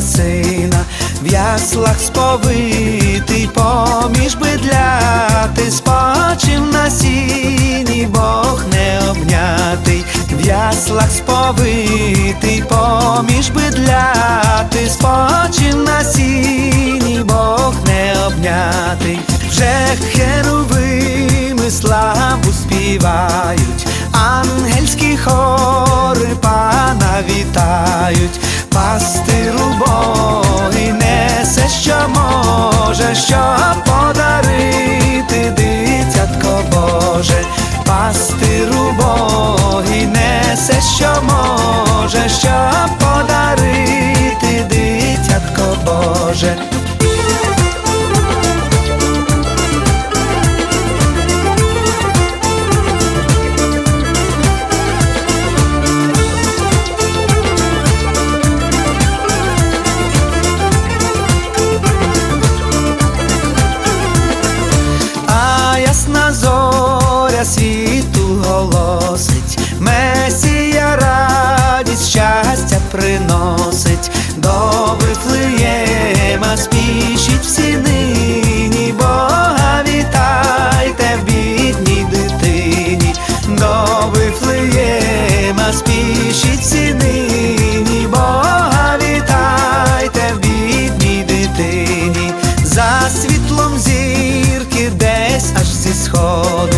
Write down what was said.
сина, в яслах сповитий, поміж бидляти, спочив на сіні, Бог не обнятий, в яслах сповитий, поміж бидляти, спочив на сіні, Бог не обнятий, вже херовими славу співають, ангельські хори пана вітають, пастиру Боги несе, що може, що подарити, дитятко Боже, пастиру Боги несе, що може, що подарити, дитятко Боже. світу голосить, Месія радість щастя приносить, добрих флеєма спішить всі нині, Бога вітайте в бідній дитині, добрих флеєма спішить всі нині, Бога вітайте в бідній дитині, за світлом зірки десь аж зі сходу.